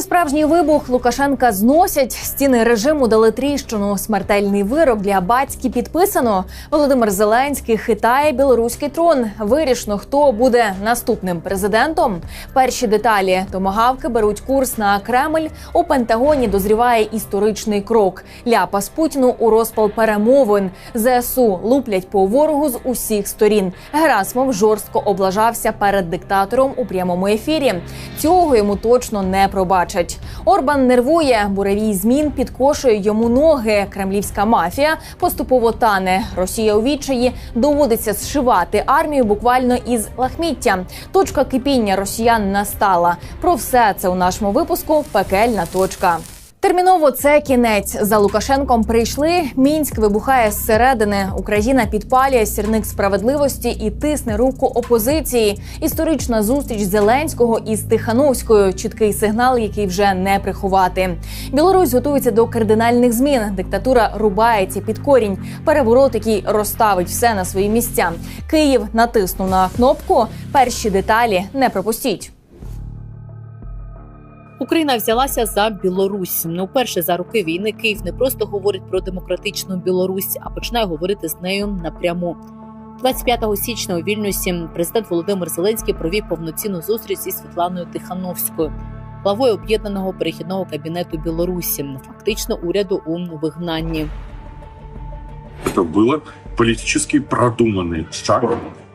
Справжній вибух. Лукашенка зносять. Стіни режиму дали тріщину. Смертельний вирок для батьки підписано. Володимир Зеленський хитає білоруський трон. Вирішно, хто буде наступним президентом. Перші деталі томагавки беруть курс на Кремль. У Пентагоні дозріває історичний крок. Ляпас Путіну у розпал перемовин. ЗСУ луплять по ворогу з усіх сторін. Герасмов жорстко облажався перед диктатором у прямому ефірі. Цього йому точно не пробачать. Орбан нервує, буревій змін підкошує йому ноги. Кремлівська мафія поступово тане. Росія у відчаї доводиться зшивати армію буквально із лахміття. Точка кипіння росіян настала. Про все це у нашому випуску пекельна точка. Терміново це кінець. За Лукашенком прийшли. Мінськ вибухає зсередини. Україна підпалює сірник справедливості і тисне руку опозиції. Історична зустріч Зеленського із Тихановською. Чіткий сигнал, який вже не приховати. Білорусь готується до кардинальних змін. Диктатура рубається під корінь. Переворот, який розставить все на свої місця. Київ натиснув на кнопку. Перші деталі не пропустіть. Україна взялася за Білорусь. Не вперше за роки війни Київ не просто говорить про демократичну Білорусь, а починає говорити з нею напряму. 25 січня у Вільнюсі президент Володимир Зеленський провів повноцінну зустріч зі Світланою Тихановською, главою об'єднаного перехідного кабінету Білорусі, фактично уряду у вигнанні. Это было политически продуманный шаг,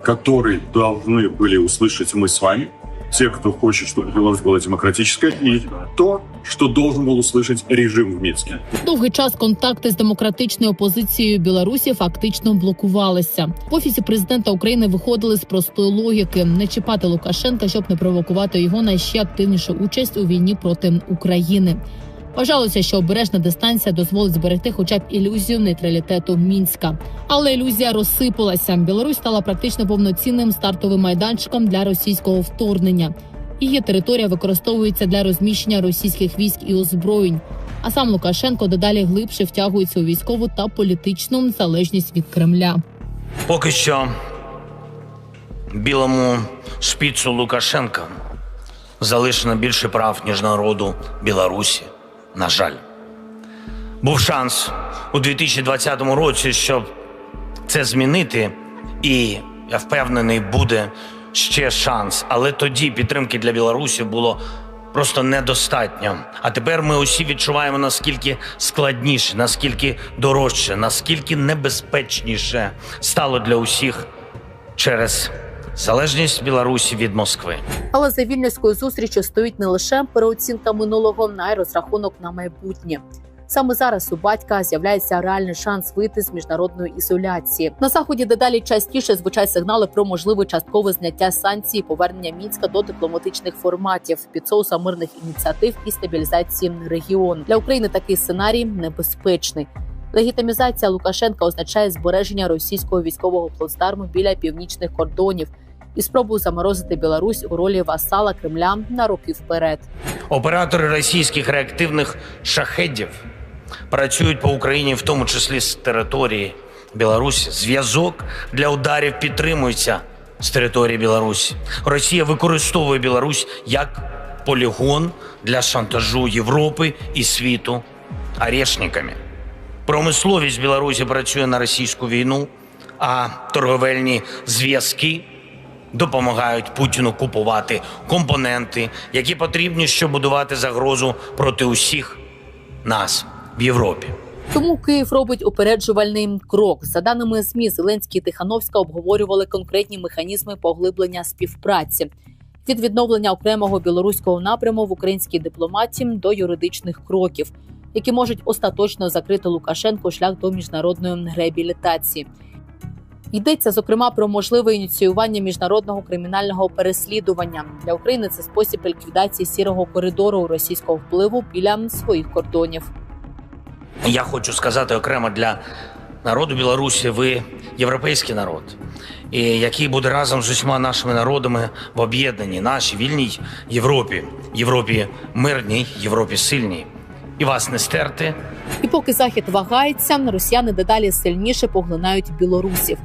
который должны были услышать мы с вами, те, кто хочет, чтобы Беларусь была демократической, и то, что должен был услышать режим в Минске. Довгий час контакти з демократичною опозицією Білорусі фактично блокувалися. В офісі президента України виходили з простої логіки: не чіпати Лукашенка, щоб не провокувати його на ще активнішу участь у війні проти України. Вважалося, що обережна дистанція дозволить зберегти хоча б ілюзію нейтралітету мінська. Але ілюзія розсипалася. Білорусь стала практично повноцінним стартовим майданчиком для російського вторгнення. Її територія використовується для розміщення російських військ і озброєнь. А сам Лукашенко дедалі глибше втягується у військову та політичну залежність від Кремля. Поки що білому шпіцу Лукашенка залишено більше прав, ніж народу Білорусі. На жаль, був шанс у 2020 році, щоб це змінити, і я впевнений, буде ще шанс. Але тоді підтримки для Білорусі було просто недостатньо. А тепер ми усі відчуваємо наскільки складніше, наскільки дорожче, наскільки небезпечніше стало для усіх через залежність Білорусі від Москви. Але за вільнюською зустрічю стоїть не лише переоцінка минулого, а розрахунок на майбутнє. Саме зараз у батька з'являється реальний шанс вийти з міжнародної ізоляції. На заході дедалі частіше звучать сигнали про можливе часткове зняття санкцій, повернення мінська до дипломатичних форматів, під соусом мирних ініціатив і стабілізації регіону. Для України такий сценарій небезпечний. Легітимізація Лукашенка означає збереження російського військового плацдарму біля північних кордонів і спробу заморозити Білорусь у ролі васала Кремля на роки вперед. Оператори російських реактивних шахедів працюють по Україні, в тому числі з території Білорусі. Зв'язок для ударів підтримується з території Білорусі. Росія використовує Білорусь як полігон для шантажу Європи і світу арешниками. Промисловість Білорусі працює на російську війну, а торговельні зв'язки допомагають Путіну купувати компоненти, які потрібні, щоб будувати загрозу проти усіх нас в Європі. Тому Київ робить упереджувальний крок. За даними ЗМІ, Зеленський і Тихановська обговорювали конкретні механізми поглиблення співпраці від відновлення окремого білоруського напряму в українській дипломатії до юридичних кроків, які можуть остаточно закрити Лукашенко шлях до міжнародної реабілітації. Йдеться зокрема про можливе ініціювання міжнародного кримінального переслідування для України. Це спосіб ліквідації сірого коридору російського впливу біля своїх кордонів. Я хочу сказати окремо для народу Білорусі, ви європейський народ, і який буде разом з усіма нашими народами в об'єднаній нашій вільній Європі, Європі мирній, Європі сильній. І вас не стерти, І поки захід вагається, росіяни дедалі сильніше поглинають білорусів.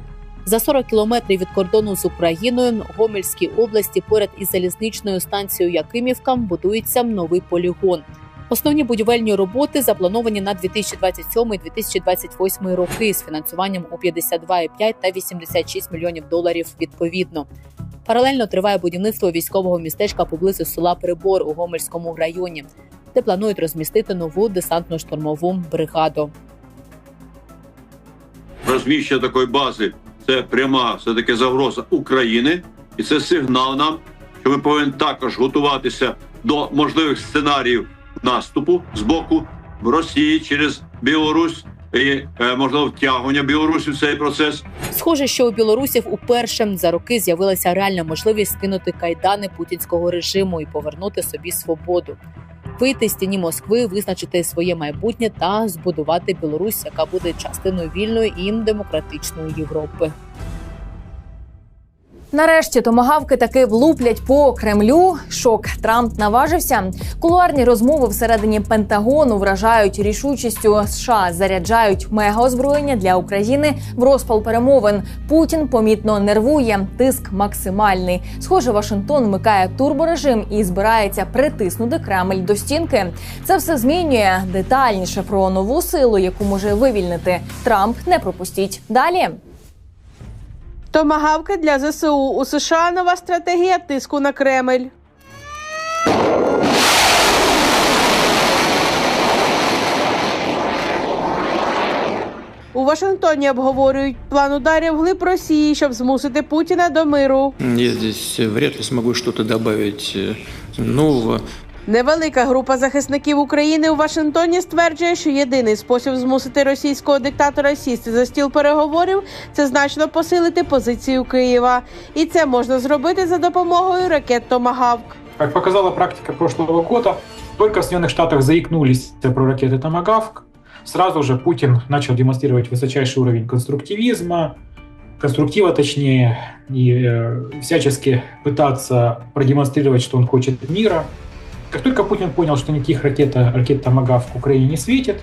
За 40 кілометрів від кордону з Україною у Гомельській області поряд із залізничною станцією Якимівка будується новий полігон. Основні будівельні роботи заплановані на 2027-2028 роки з фінансуванням у 52,5 та 86 мільйонів доларів відповідно. Паралельно триває будівництво військового містечка поблизу села Прибор у Гомельському районі, де планують розмістити нову десантно-штурмову бригаду. розміщення такої бази це пряма все таки загроза України, і це сигнал нам, що ми повинні також готуватися до можливих сценаріїв наступу з боку Росії через Білорусь і е, можливо втягування Білорусі в цей процес. Схоже, що у білорусів уперше за роки з'явилася реальна можливість скинути кайдани путінського режиму і повернути собі свободу, вийти з тіні Москви, визначити своє майбутнє та збудувати Білорусь, яка буде частиною вільної і демократичної Європи. Нарешті томагавки таки влуплять по Кремлю. Шок Трамп наважився. Кулуарні розмови всередині Пентагону вражають рішучістю. США заряджають мегаозброєння для України в розпал перемовин. Путін помітно нервує. Тиск максимальний. Схоже, Вашингтон вмикає турборежим і збирається притиснути Кремль до стінки. Це все змінює детальніше про нову силу, яку може вивільнити Трамп. Не пропустіть далі. Томагавки для ЗСУ у США нова стратегія тиску на Кремль. У Вашингтоні обговорюють план ударів глиб Росії, щоб змусити Путіна до миру. Я здесь вряд ли смогу что-то добавить э, нового. Невелика група захисників України у Вашингтоні стверджує, що єдиний спосіб змусити російського диктатора сісти за стіл переговорів це значно посилити позицію Києва, і це можна зробити за допомогою ракет Томагавк. Как показала практика прошлого года, только в Соединенных Штатах заикнулись про ракеты «Томагавк», сразу же Путин начал демонстрировать высочайший уровень конструктивизма, конструктива точнее, и э, всячески пытаться продемонстрировать, что он хочет мира. Как только Путин понял, что никаких ракет, ракет «Томагавк» Украине не светит,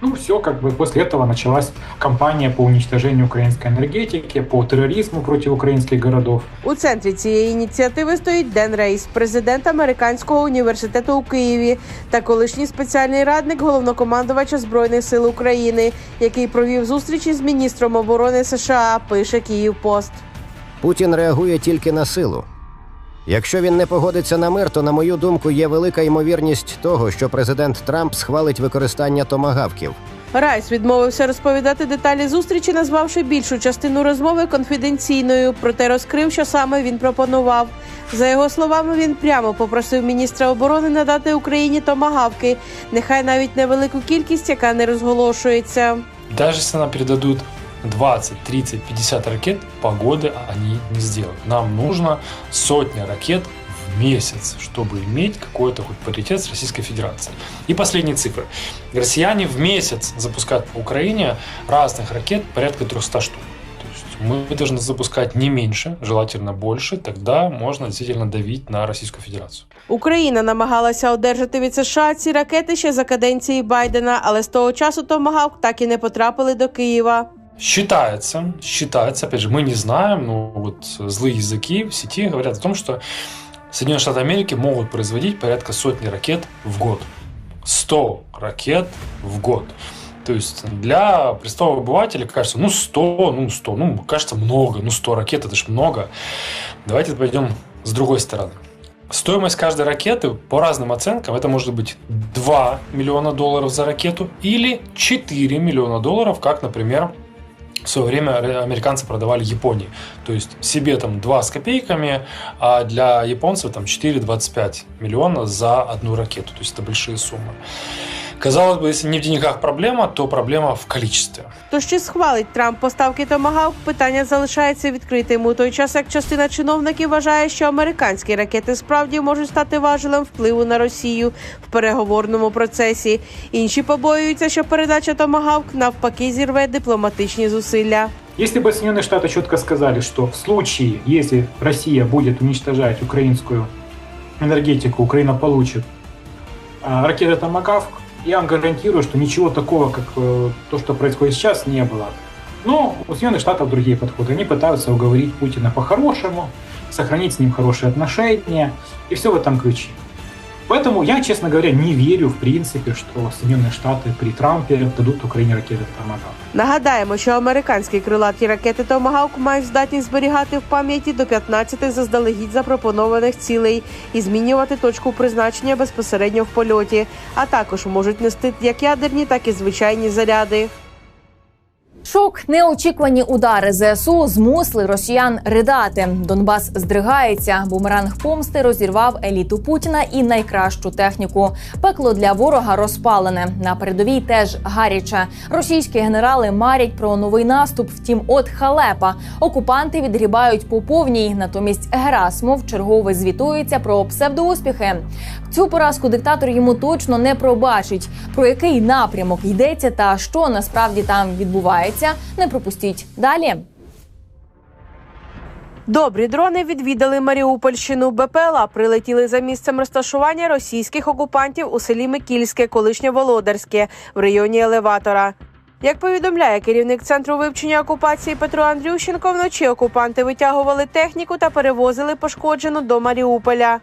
ну все, как бы после этого началась кампания по уничтожению украинской энергетики, по терроризму против украинских городов. У центрі цієї ініціативи стоїть Ден Рейс, президент американського університету у Києві та колишній спеціальний радник головнокомандувача збройних сил України, який провів зустрічі з міністром оборони США. Пише Київ Пост. Путін реагує тільки на силу. Якщо він не погодиться на мир, то, на мою думку, є велика ймовірність того, що президент Трамп схвалить використання томагавків. Райс відмовився розповідати деталі зустрічі, назвавши більшу частину розмови конфіденційною, проте розкрив, що саме він пропонував. За його словами, він прямо попросив міністра оборони надати Україні томагавки, нехай навіть невелику кількість, яка не розголошується. Даже если нам передадут 20, 30, 50 ракет, погоды они не сделают. Нам нужно сотня ракет в месяц, чтобы иметь какой-то хоть паритет с Российской Федерацией. И последние цифры. Россияне в месяц запускают по Украине разных ракет порядка 300 штук. То есть мы должны запускать не меньше, желательно больше, тогда можно действительно давить на Российскую Федерацию. Україна намагалася одержати від США ці ракети ще за каденції Байдена, але з того часу томагавк так і не потрапили до Києва. Считается, считается, опять же, мы не знаем, но вот злые языки в сети говорят о том, что Соединенные Штаты Америки могут производить порядка сотни ракет в год. 100 ракет в год. То есть для простого обывателя кажется, ну 100, ну 100, ну кажется много, ну 100 ракет это ж много. Давайте пойдем с другой стороны. Стоимость каждой ракеты, по разным оценкам, это может быть 2 миллиона долларов за ракету или 4 миллиона долларов, как, например, в свое время американцы продавали Японии. То есть себе там 2 с копейками, а для японцев там 4,25 миллиона за одну ракету. То есть это большие суммы. Казалось бы, если не в деньгах проблема, то проблема в количестве. Тож чи схвалить Трамп поставки томагавк, питання залишається відкритим у той час, як частина чиновників вважає, що американські ракети справді можуть стати важелем впливу на Росію в переговорному процесі. Інші побоюються, що передача томагавк навпаки зірве дипломатичні зусилля. Если бы Соединенные Штаты четко сказали, что в случае, если Россия будет уничтожать украинскую энергетику, Украина получит а, ракеты «Томагавк», я вам гарантирую, что ничего такого, как э, то, что происходит сейчас, не было. Но у Соединенных Штатов другие подходы. Они пытаются уговорить Путина по-хорошему, сохранить с ним хорошие отношения, и все в этом ключе. Поэтому я, честно говоря, не верю в принципе, что Соединенные Штаты при Трампе дадут Украине ракеты Томагавк. Нагадаємо, що американські крилаті ракети Томагавк мають здатність зберігати в пам'яті до 15 заздалегідь запропонованих цілей і змінювати точку призначення безпосередньо в польоті, а також можуть нести як ядерні, так і звичайні заряди. Шок, неочікувані удари ЗСУ змусили росіян ридати. Донбас здригається. Бумеранг помсти розірвав еліту Путіна і найкращу техніку. Пекло для ворога розпалене. На передовій теж гаряче. Російські генерали марять про новий наступ. Втім, от халепа. Окупанти відгрібають по повній. Натомість Герасмов чергове звітується про псевдоуспіхи. Цю поразку диктатор йому точно не пробачить. Про який напрямок йдеться та що насправді там відбувається, не пропустіть далі. Добрі дрони відвідали Маріупольщину. БПЛА прилетіли за місцем розташування російських окупантів у селі Микільське, колишнє Володарське, в районі елеватора. Як повідомляє керівник центру вивчення окупації Петро Андрющенко, вночі окупанти витягували техніку та перевозили пошкоджену до Маріуполя.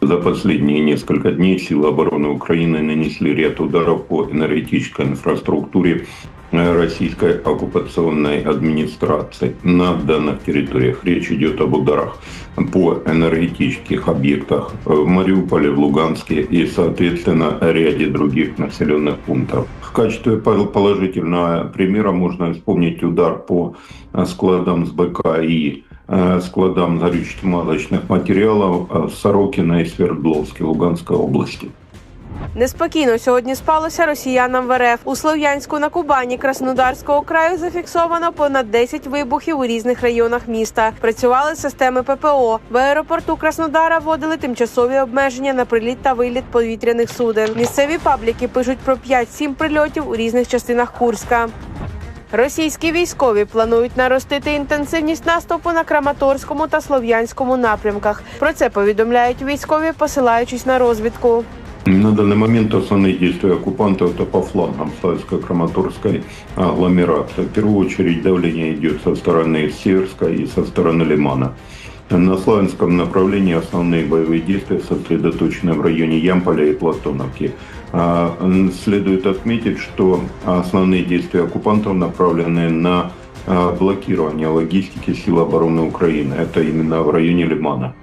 За последние несколько дней силы обороны Украины нанесли ряд ударов по энергетической инфраструктуре э, российской оккупационной администрации на данных территориях. Речь идет об ударах по энергетических объектах в Мариуполе, в Луганске и, соответственно, ряде других населенных пунктов. В качестве пол- положительного примера можно вспомнить удар по э, складам с БК и э, складам горюче-смазочных материалов э, в Сорокино и Свердловске Луганской области. Неспокійно сьогодні спалося росіянам в РФ. У Слов'янську на Кубані Краснодарського краю зафіксовано понад 10 вибухів у різних районах міста. Працювали системи ППО. В аеропорту Краснодара вводили тимчасові обмеження на приліт та виліт повітряних суден. Місцеві пабліки пишуть про 5-7 прильотів у різних частинах Курська. Російські військові планують наростити інтенсивність наступу на Краматорському та Слов'янському напрямках. Про це повідомляють військові, посилаючись на розвідку. На данный момент основные действия оккупантов это по флангам Славянско-Краматорской агломерации. В первую очередь давление идет со стороны Северска и со стороны Лимана. На Славянском направлении основные боевые действия сосредоточены в районе Ямполя и Платоновки. А, м, Следует отметить, что основные действия оккупантов направлены на а, блокирование логистики сил обороны Украины. Это именно в районе Лимана.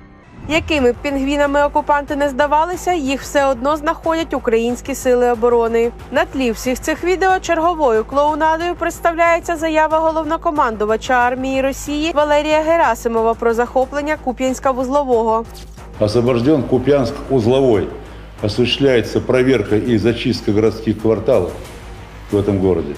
Якими б пінгвінами окупанти не здавалися, їх все одно знаходять українські сили оборони. На тлі всіх цих відео черговою клоунадою представляється заява головнокомандувача армії Росії Валерія Герасимова про захоплення Куп'янська вузлового. Освобожден Купянск-Узловой. Осуществляется проверка и зачистка городских кварталов в этом городе.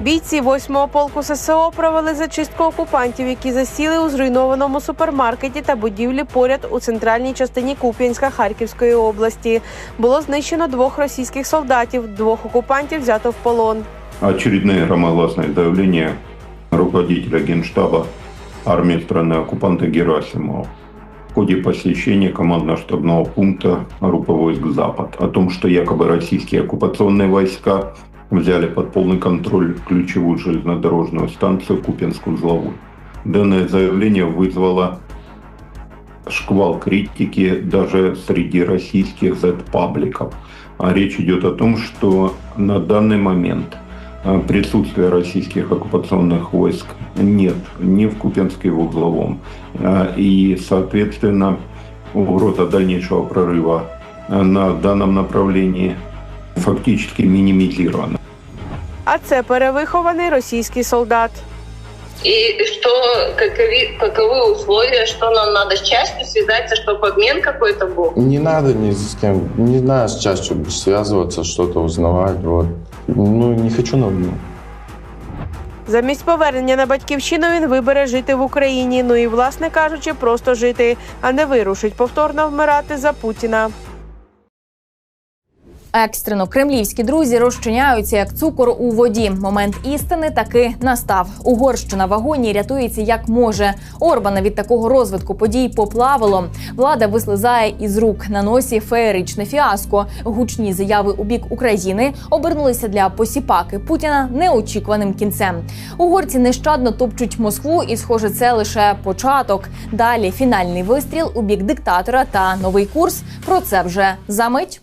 Бійці 8-го полку ССО провели зачистку окупантів, які засіли у зруйнованому супермаркеті та будівлі поряд у центральній частині Куп'янська Харківської області. Було знищено двох російських солдатів, двох окупантів взято в полон. Очередное громогласное давление руководителя генштаба армии страны-оккупанта Герасимова в ходе посещения командно-штабного пункта группы войск «Запад» о том, что якобы российские оккупационные войска взяли под полный контроль ключевую железнодорожную станцию Купинск-Узловой. Данное заявление вызвало шквал критики даже среди российских Z-пабликов. А речь идет о том, что на данный момент присутствия российских оккупационных войск нет ни в Купенске, в Узловом. А, И, соответственно, угроза дальнейшего прорыва а, на данном направлении фактически минимизирована. А це перевихований російський солдат. И что, каковы, каковы условия, что нам надо с частью связаться, чтобы обмен какой-то был? Не надо ни с кем, не знаю, с частью связываться, что-то узнавать, вот. Ну, не хочу на війну. Замість повернення на батьківщину він вибере жити в Україні. Ну і, власне кажучи, просто жити, а не вирушить повторно вмирати за Путіна. Екстрено кремлівські друзі розчиняються як цукор у воді. Момент істини таки настав. Угорщина вагоні рятується як може. Орбана від такого розвитку подій поплавило. Влада вислизає із рук на носі феєричне фіаско. Гучні заяви у бік України обернулися для посіпаки Путіна неочікуваним кінцем. Угорці нещадно топчуть Москву, і схоже, це лише початок. Далі фінальний вистріл у бік диктатора та новий курс. Про це вже за мить.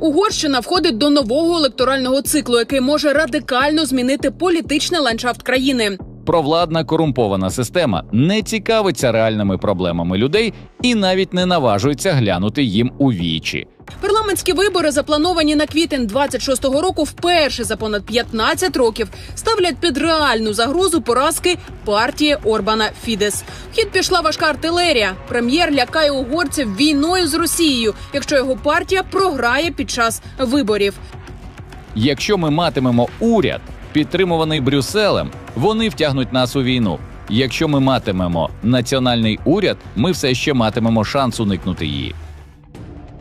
Угорщина входить до нового електорального циклу, який може радикально змінити політичний ландшафт країни. Провладна корумпована система не цікавиться реальними проблемами людей і навіть не наважується глянути їм у вічі. Парламентські вибори, заплановані на квітень 26-го року, вперше за понад 15 років ставлять під реальну загрозу поразки партії Орбана Фідес. Хід пішла важка артилерія. Прем'єр лякає угорців війною з Росією, якщо його партія програє під час виборів. Якщо ми матимемо уряд, підтримуваний Брюсселем, вони втягнуть нас у війну. Якщо ми матимемо національний уряд, ми все ще матимемо шанс уникнути її.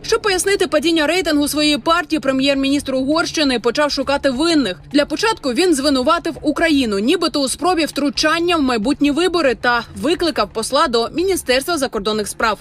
Щоб пояснити падіння рейтингу своєї партії, прем'єр-міністр Угорщини почав шукати винних. Для початку він звинуватив Україну, нібито у спробі втручання в майбутні вибори, та викликав посла до міністерства закордонних справ.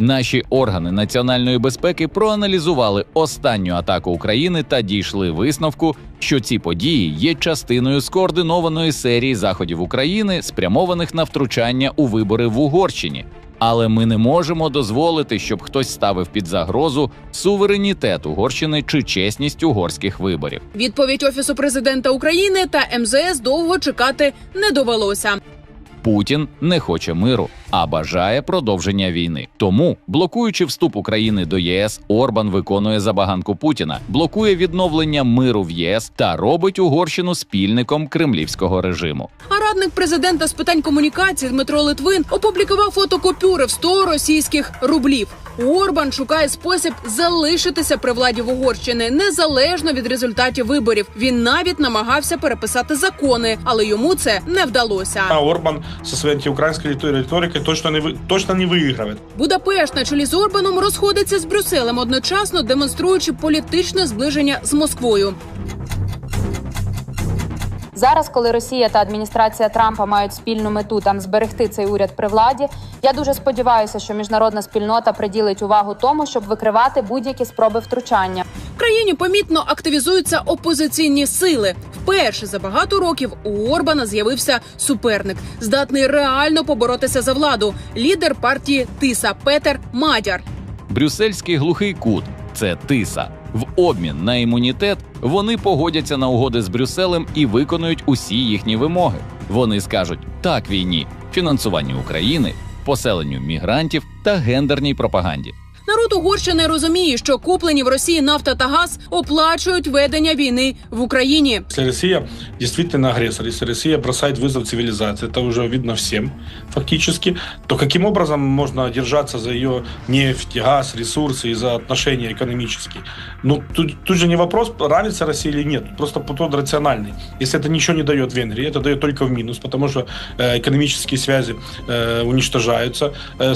Наші органи національної безпеки проаналізували останню атаку України та дійшли висновку, що ці події є частиною скоординованої серії заходів України, спрямованих на втручання у вибори в Угорщині. Але ми не можемо дозволити, щоб хтось ставив під загрозу суверенітет Угорщини чи чесність угорських виборів. Відповідь офісу президента України та МЗС довго чекати не довелося. Путін не хоче миру, а бажає продовження війни. Тому, блокуючи вступ України до ЄС, Орбан виконує забаганку Путіна, блокує відновлення миру в єС та робить Угорщину спільником кремлівського режиму. А радник президента з питань комунікації Дмитро Литвин опублікував фотокупюри в 100 російських рублів. Орбан шукає спосіб залишитися при владі в Угорщини незалежно від результатів виборів. Він навіть намагався переписати закони, але йому це не вдалося. А Орбан со своей антиукраинской риторикой точно не, вы- точно не выигрывает. Будапешт на чолі з Орбаном розходиться з Брюсселем, одночасно демонструючи політичне зближення з Москвою. Зараз, коли Росія та адміністрація Трампа мають спільну мету там зберегти цей уряд при владі, я дуже сподіваюся, що міжнародна спільнота приділить увагу тому, щоб викривати будь-які спроби втручання. В країні помітно активізуються опозиційні сили. Вперше за багато років у Орбана з'явився суперник, здатний реально поборотися за владу. Лідер партії Тиса Петер Мадяр. Брюссельський глухий кут це тиса. В обмін на імунітет вони погодяться на угоди з Брюсселем і виконують усі їхні вимоги. Вони скажуть так війні, фінансуванню України, поселенню мігрантів та гендерній пропаганді. Народ Угорщини розуміє, що куплені в Росії нафта та газ оплачують ведення війни в Україні. Если Россия действительно агрессор, если Россия бросает вызов цивилизации, это уже видно всем фактически, то каким образом можно держаться за ее нефть, газ, ресурсы и за отношения экономические? Ну, тут, тут же не вопрос, нравится России или нет, тут просто подход рациональный. Если это ничего не дает Венгрии, это дает только в минус, потому что э, экономические связи э, уничтожаются э,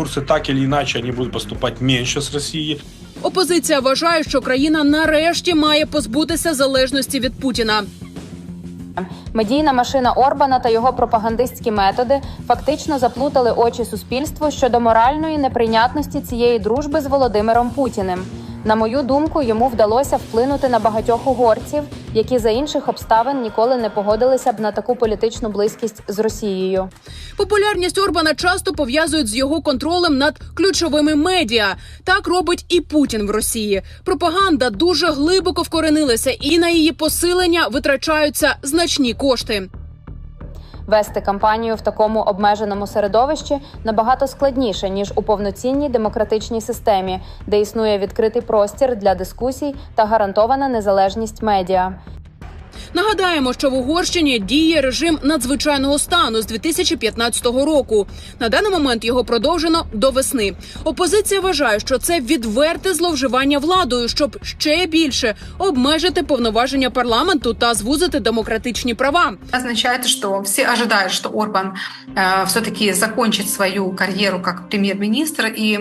с, с Европой, э, энергоресурсы так или иначе они будут поступать меньше с России, Опозиція вважає, що країна нарешті має позбутися залежності від Путіна. Медійна машина Орбана та його пропагандистські методи фактично заплутали очі суспільству щодо моральної неприйнятності цієї дружби з Володимиром Путіним. На мою думку, йому вдалося вплинути на багатьох угорців, які за інших обставин ніколи не погодилися б на таку політичну близькість з Росією. Популярність Орбана часто пов'язують з його контролем над ключовими медіа. Так робить і Путін в Росії. Пропаганда дуже глибоко вкоренилася, і на її посилення витрачаються значні кошти. Вести кампанію в такому обмеженому середовищі набагато складніше ніж у повноцінній демократичній системі, де існує відкритий простір для дискусій та гарантована незалежність медіа. Нагадаємо, що в Угорщині діє режим надзвичайного стану з 2015 року. На даний момент його продовжено до весни. Опозиція вважає, що це відверте зловживання владою, щоб ще більше обмежити повноваження парламенту та звузити демократичні права. означает, что все ожидают, что Орбан э, все-таки закончит свою карьеру как премьер-министр, и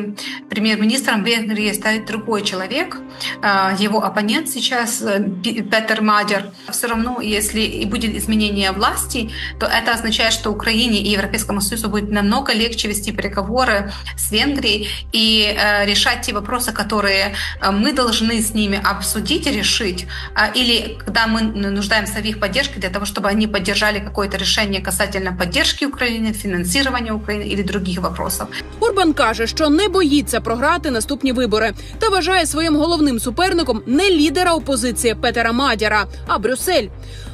премьер-министром Венгрии станет другой человек, э, его оппонент сейчас э, Пи- Петер Мадер. Все равно, если и будет изменение власти, то это означает, что Украине и Европейскому Союзу будет намного легче вести переговоры с Венгрией и э, решать те вопросы, которые э, мы должны с ними обсудить и решить, а, или когда мы нуждаемся в их поддержке для того, чтобы они поддержали какое-то решение касательно поддержки Украины, финансирования Украины или других вопросов. Орбан каже, що не боїться програти наступні вибори та вважає своїм головним суперником не лідера опозиції Петера Мадяра, а Брюссель.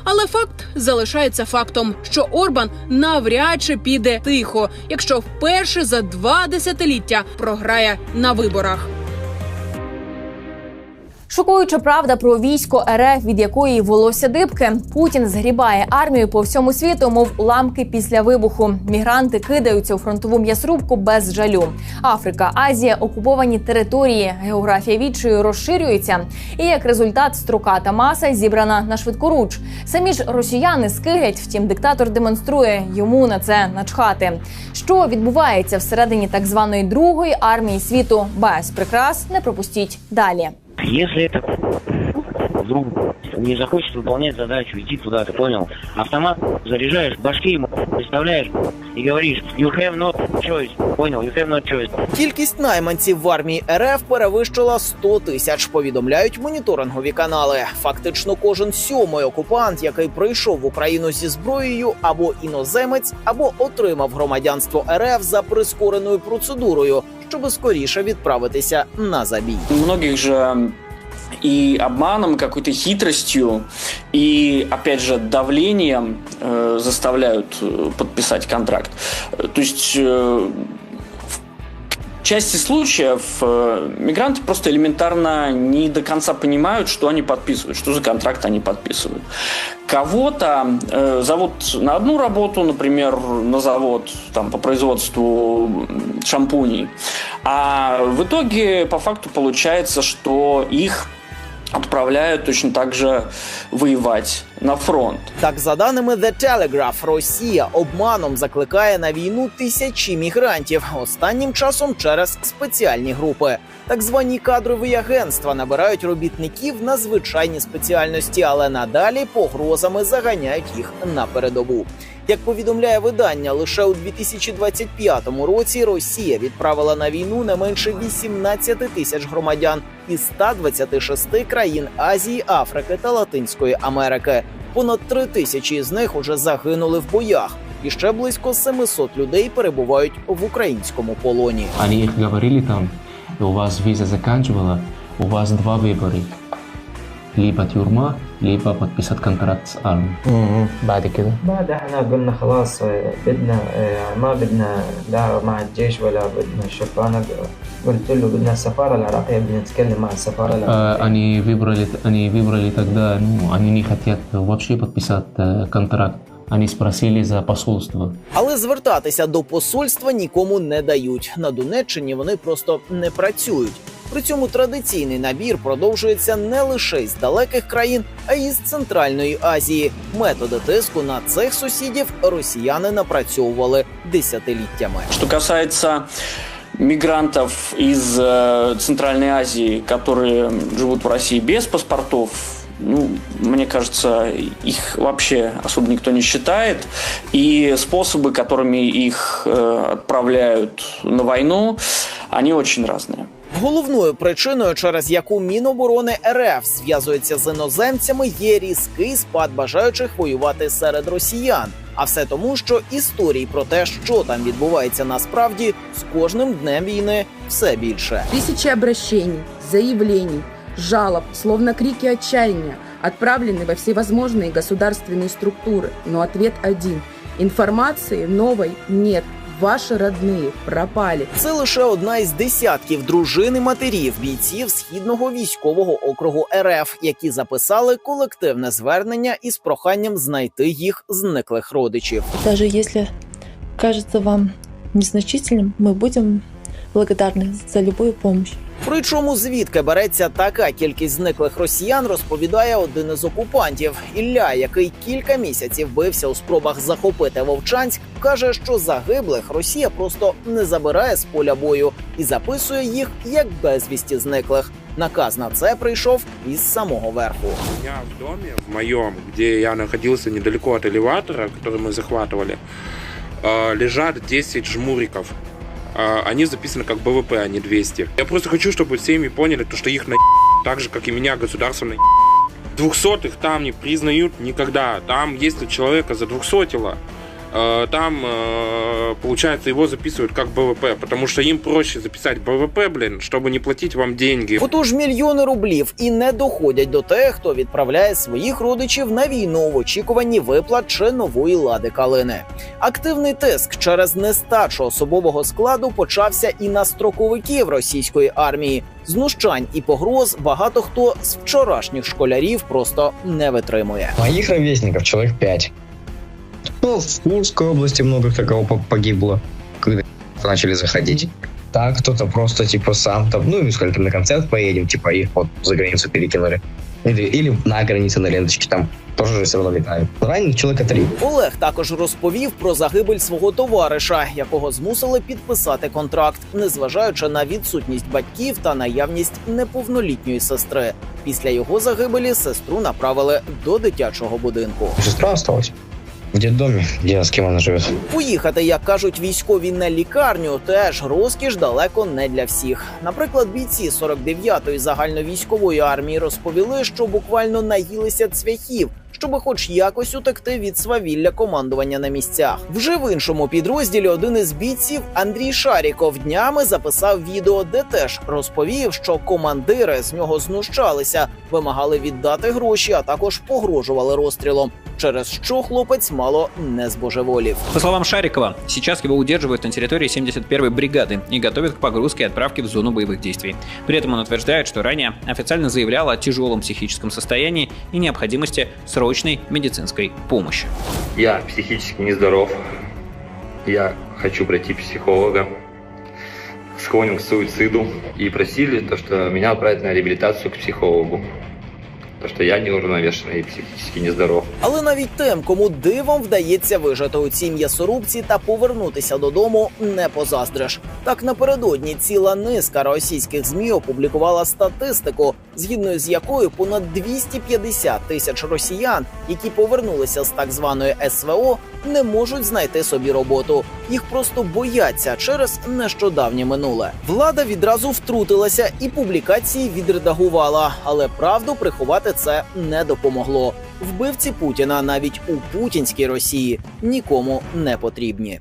Але факт залишається фактом, що Орбан навряд чи піде тихо, якщо вперше за два десятиліття програє на виборах. Шокуюча правда про військо РФ, від якої волосся дибки. Путін згрібає армію по всьому світу, мов ламки після вибуху. Мігранти кидаються у фронтову м'ясрубку без жалю. Африка, Азія, окуповані території. Географія відчаю розширюється. І як результат, строката маса зібрана на швидкоруч. Самі ж росіяни скиглять, втім, диктатор демонструє йому на це начхати. Що відбувається всередині так званої другої армії світу без прикрас? Не пропустіть далі. Если это вдруг не захочет выполнять задачу, идти туда, ты понял? Автомат заряжаешь, башки ему представляешь и говоришь, you have no choice, понял, you have no choice. Кількість найманців в армії РФ перевищила 100 тисяч. Повідомляють моніторингові канали. Фактично, кожен сьомий окупант, який прийшов в Україну зі зброєю, або іноземець, або отримав громадянство РФ за прискореною процедурою, щоб скоріше відправитися на забій. Многих же и обманом, и какой-то хитростью, и, опять же, давлением э, заставляют э, подписать контракт. Э, То есть э, в части случаев э, мигранты просто элементарно не до конца понимают, что они подписывают, что за контракт они подписывают. Кого-то э, зовут на одну работу, например, на завод там, по производству шампуней, а в итоге по факту получается, что их отправляют точно так же воевать на фронт. Так, за даними The Telegraph, Росія обманом закликає на війну тисячі мігрантів останнім часом через спеціальні групи. Так звані кадрові агентства набирають робітників на звичайні спеціальності, але надалі погрозами заганяють їх на передову. Як повідомляє видання, лише у 2025 році Росія відправила на війну не менше 18 тисяч громадян із 126 країн Азії, Африки та Латинської Америки. Понад три тисячі з них уже загинули в боях, і ще близько 700 людей перебувають в українському полоні. Они их говорили там, у вас виза заканчивала, у вас два выбора. Либо тюрьма, либо подписать контракт с армией. بعد كده بعد احنا قلنا خلاص آه، بدنا آه، ما بدنا دعوة مع الجيش ولا بدنا الشرطة قلت له بدنا السفارة العراقية بدنا نتكلم مع السفارة آه، العراقية они выбрали, они выбрали тогда, ну, они не хотят вообще подписать э, контракт. Они спросили за посольство. Але звертатися до посольства нікому не дають. На Донеччині вони просто не працюють. При цьому традиційний набір продовжується не лише з далеких країн, а й з Центральної Азії. Методи тиску на цих сусідів росіяни напрацьовували десятиліттями. Что касается мигрантов из э, Центральной Азии, которые живут в России без паспортов, ну, мне кажется, их вообще особо никто не считает. И способы, которыми их э, отправляют на войну, они очень разные. Головною причиною, через яку Міноборони РФ зв'язується з іноземцями, є різкий спад бажаючих воювати серед росіян. А все тому, що історій про те, що там відбувається насправді, з кожним днем війни все більше. Тысячи обращений, заявлений, жалоб, словно крики отчаяния, отправлены во всевозможные государственные структуры, но ответ один – информации новой нет. ваши родные пропали. Це лише одна із десятків дружин і матерів бійців східного військового округу РФ, які записали колективне звернення із проханням знайти їх зниклих родичів. Даже если кажется вам незначительным, мы будем благодарны за любую помощь. Причому звідки береться така кількість зниклих росіян, розповідає один із окупантів. Ілля, який кілька місяців бився у спробах захопити Вовчанськ, каже, що загиблих Росія просто не забирає з поля бою і записує їх як безвісті зниклих. Наказ на це прийшов із самого верху. У меня в доме, в моем, где я находился недалеко от элеватора, который мы захватывали, э, лежат 10 жмуриков. Э, Они записаны как БВП, а не 200. Я просто хочу, чтобы семьи поняли, то, что их на так же, как и меня, государство на Двухсотых там не признают никогда. Там, если человека за двухсотило, э, там, э, получается, его записывают как БВП, потому что им проще записать БВП, блин, чтобы не платить вам деньги. Отож мільйони рублів і не доходять до тих, хто відправляє своїх родичів на війну в очікуванні виплат чи нової лади калини. Активний тиск через нестачу особового складу почався і на строковиків російської армії. Знущань і погроз багато хто з вчорашніх школярів просто не витримує. Моих ровесников человек пять. Ну, в Курской области много кто кого по- погибло, когда начали заходить. Так, кто-то просто, типа, сам там, ну, сказали, там на концерт поедем, типа, их вот за границу перекинули. Или, или на границе на ленточке там тоже все равно летают. Раненых человека три. Олег також розповів про загибель свого товариша, якого змусили підписати контракт, незважаючи на відсутність батьків та наявність неповнолітньої сестри. Після його загибелі сестру направили до дитячого будинку. Сестра осталась в дитдомі, де з ким вона живе. Поїхати, як кажуть військові на лікарню, теж розкіш далеко не для всіх. Наприклад, бійці 49-ї загальновійськової армії розповіли, що буквально наїлися цвяхів Щоб хоч якось утекти від свавілля командування на місцях, вже в іншому підрозділі один із бійців Андрій Шаріков днями записав відео, де теж розповів, що командири з нього знущалися, вимагали віддати гроші, а також погрожували розстрілом. Через що хлопець мало не збожеволів. По словам Шарикова, сейчас его удерживают на территории 71-й бригады и готовят к погрузке и отправке в зону боевых действий. При этом он утверждает, что ранее официально заявлял о тяжелом психическом состоянии и необходимости срочной медицинской помощи. Я психически нездоров. Я хочу пройти психолога. Склонен к суициду. И просили то, что меня отправить на реабилитацию к психологу. То, что я неуравновешенный и психически нездоров. Але навіть тим, кому дивом вдається вижити у цій м'ясорубці та повернутися додому, не позаздриш. Так напередодні ціла низка російських змі опублікувала статистику, згідно з якою понад 250 тисяч росіян, які повернулися з так званої СВО, не можуть знайти собі роботу. Їх просто бояться через нещодавнє минуле. Влада відразу втрутилася і публікації відредагувала, але правду приховати це не допомогло. Вбивці Путіна навіть у путінській Росії нікому не потрібні.